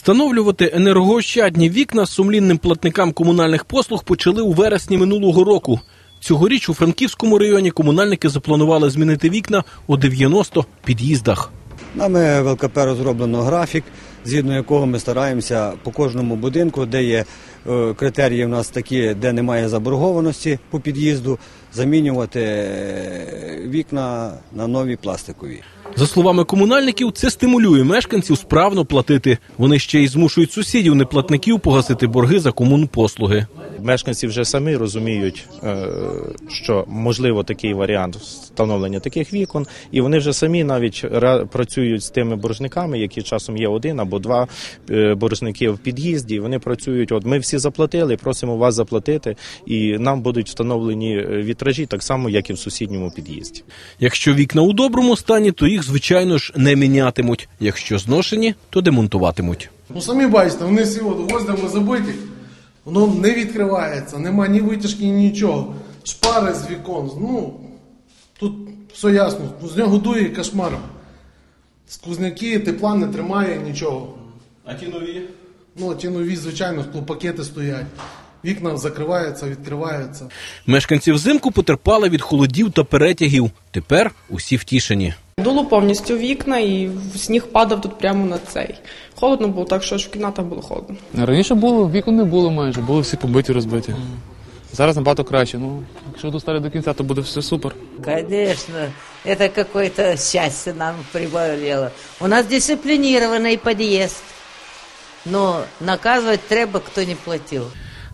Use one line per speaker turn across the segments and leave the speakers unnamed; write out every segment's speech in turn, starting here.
Встановлювати енергоощадні вікна сумлінним платникам комунальних послуг почали у вересні минулого року. Цьогоріч у Франківському районі комунальники запланували змінити вікна у 90 під'їздах.
Нами в ЛКП розроблено графік, згідно якого ми стараємося по кожному будинку, де є е, критерії в нас такі, де немає заборгованості по під'їзду, замінювати е, вікна на нові пластикові.
За словами комунальників, це стимулює мешканців справно платити. Вони ще й змушують сусідів неплатників погасити борги за комунпослуги.
Мешканці вже самі розуміють, е, що можливо такий варіант встановлення таких вікон, і вони вже самі навіть ра- працюють з тими боржниками, які часом є один або два е, боржники в під'їзді. Вони працюють. От ми всі заплатили, просимо вас заплатити, і нам будуть встановлені е, вітражі так само, як і в сусідньому під'їзді.
Якщо вікна у доброму стані, то їх звичайно ж не мінятимуть. Якщо зношені, то демонтуватимуть.
Ну самі бачите, вони всі от гвоздями забиті, воно не відкривається, нема ні витяжки, ні нічого. Шпари з вікон. Ну, тут все ясно. З нього дує кошмар. Скузняки, тепла не тримає нічого.
А ті нові?
Ну, ті нові, звичайно, пакети стоять. Вікна закриваються, відкриваються.
Мешканці взимку потерпали від холодів та перетягів. Тепер усі втішені.
Дуло повністю вікна і сніг падав тут прямо на цей. Холодно було, так що аж в кімнатах було холодно.
Раніше було, вікон не було майже, були всі побиті, розбиті. Зараз набагато краще. Ну, якщо достали до кінця, то буде все супер.
Конечно, это какое-то счастье нам прибавило. У нас дисциплинированный подъезд, но наказывать треба, кто не платил.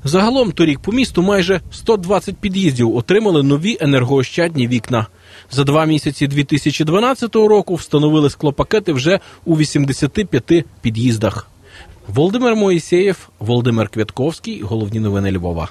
Загалом торік по місту майже 120 під'їздів отримали нові енергоощадні вікна. За два місяці 2012 року встановили склопакети вже у 85 під'їздах. Володимир Моїсеєв, Володимир Квятковський. Головні новини Львова.